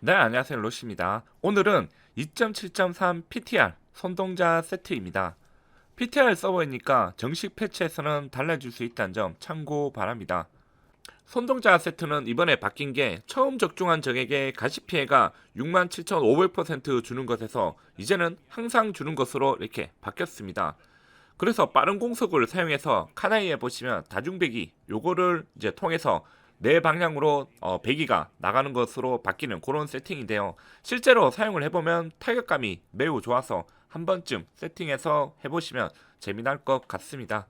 네, 안녕하세요. 로시입니다. 오늘은 2.7.3 PTR 손동자 세트입니다. PTR 서버이니까 정식 패치에서는 달라질 수 있다는 점 참고 바랍니다. 손동자 세트는 이번에 바뀐 게 처음 적중한 적에게 가시 피해가 67,500% 주는 것에서 이제는 항상 주는 것으로 이렇게 바뀌었습니다. 그래서 빠른 공속을 사용해서 카나이에 보시면 다중배기 요거를 이제 통해서 내 방향으로 어, 배기가 나가는 것으로 바뀌는 그런 세팅인데요. 실제로 사용을 해보면 타격감이 매우 좋아서 한 번쯤 세팅해서 해보시면 재미날 것 같습니다.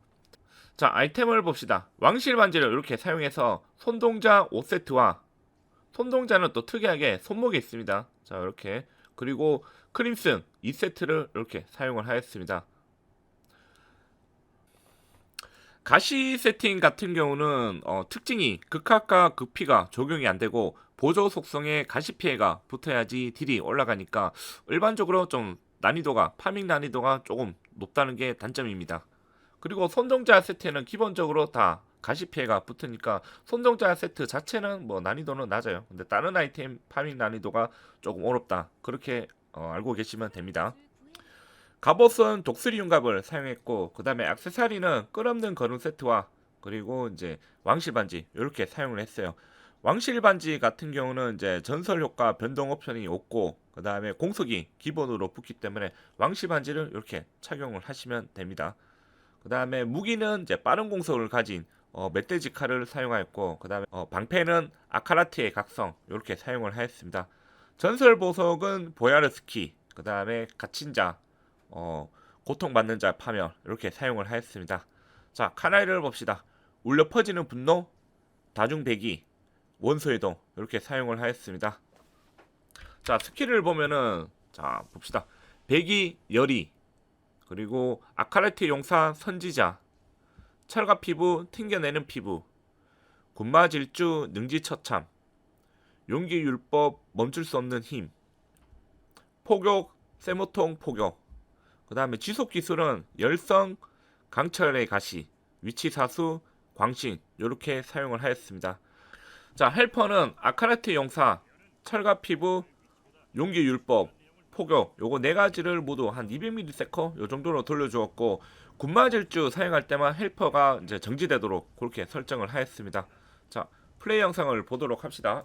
자 아이템을 봅시다. 왕실 반지를 이렇게 사용해서 손동자 5세트와 손동자는 또 특이하게 손목에 있습니다. 자 이렇게 그리고 크림슨 2세트를 이렇게 사용을 하였습니다. 가시 세팅 같은 경우는 어, 특징이 극학과 극피가 적용이 안 되고 보조 속성에 가시 피해가 붙어야지 딜이 올라가니까 일반적으로 좀 난이도가 파밍 난이도가 조금 높다는 게 단점입니다. 그리고 손동자 세트는 기본적으로 다 가시 피해가 붙으니까 손동자 세트 자체는 뭐 난이도는 낮아요. 근데 다른 아이템 파밍 난이도가 조금 어렵다. 그렇게 어, 알고 계시면 됩니다. 갑옷은 독수리 융갑을 사용했고 그 다음에 액세서리는 끌없는 거름 세트와 그리고 이제 왕실 반지 이렇게 사용을 했어요. 왕실 반지 같은 경우는 이제 전설 효과 변동 옵션이 없고 그 다음에 공속이 기본으로 붙기 때문에 왕실 반지를 이렇게 착용을 하시면 됩니다. 그 다음에 무기는 이제 빠른 공속을 가진 어, 멧돼지 칼을 사용하였고 그 다음에 어, 방패는 아카라트의 각성 이렇게 사용을 하였습니다. 전설 보석은 보야르스키 그 다음에 갇힌자 어, 고통받는 자 파멸 이렇게 사용을 하였습니다. 자 카나이를 봅시다. 울려 퍼지는 분노, 다중배기, 원소해동 이렇게 사용을 하였습니다. 자 스킬을 보면은 자 봅시다. 배기 열이 그리고 아카레트 용사 선지자 철갑 피부 튕겨내는 피부 군마 질주 능지 처참 용기 율법 멈출 수 없는 힘 포격 세모통 포격 그 다음에 지속 기술은 열성, 강철의 가시, 위치 사수, 광신 이렇게 사용을 하였습니다. 자 헬퍼는 아카라트 용사, 철갑 피부, 용기 율법, 포격 요거 네 가지를 모두 한 200ms 요 정도로 돌려주었고 군마질주 사용할 때만 헬퍼가 이제 정지되도록 그렇게 설정을 하였습니다. 자 플레이 영상을 보도록 합시다.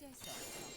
소지할 수 없어.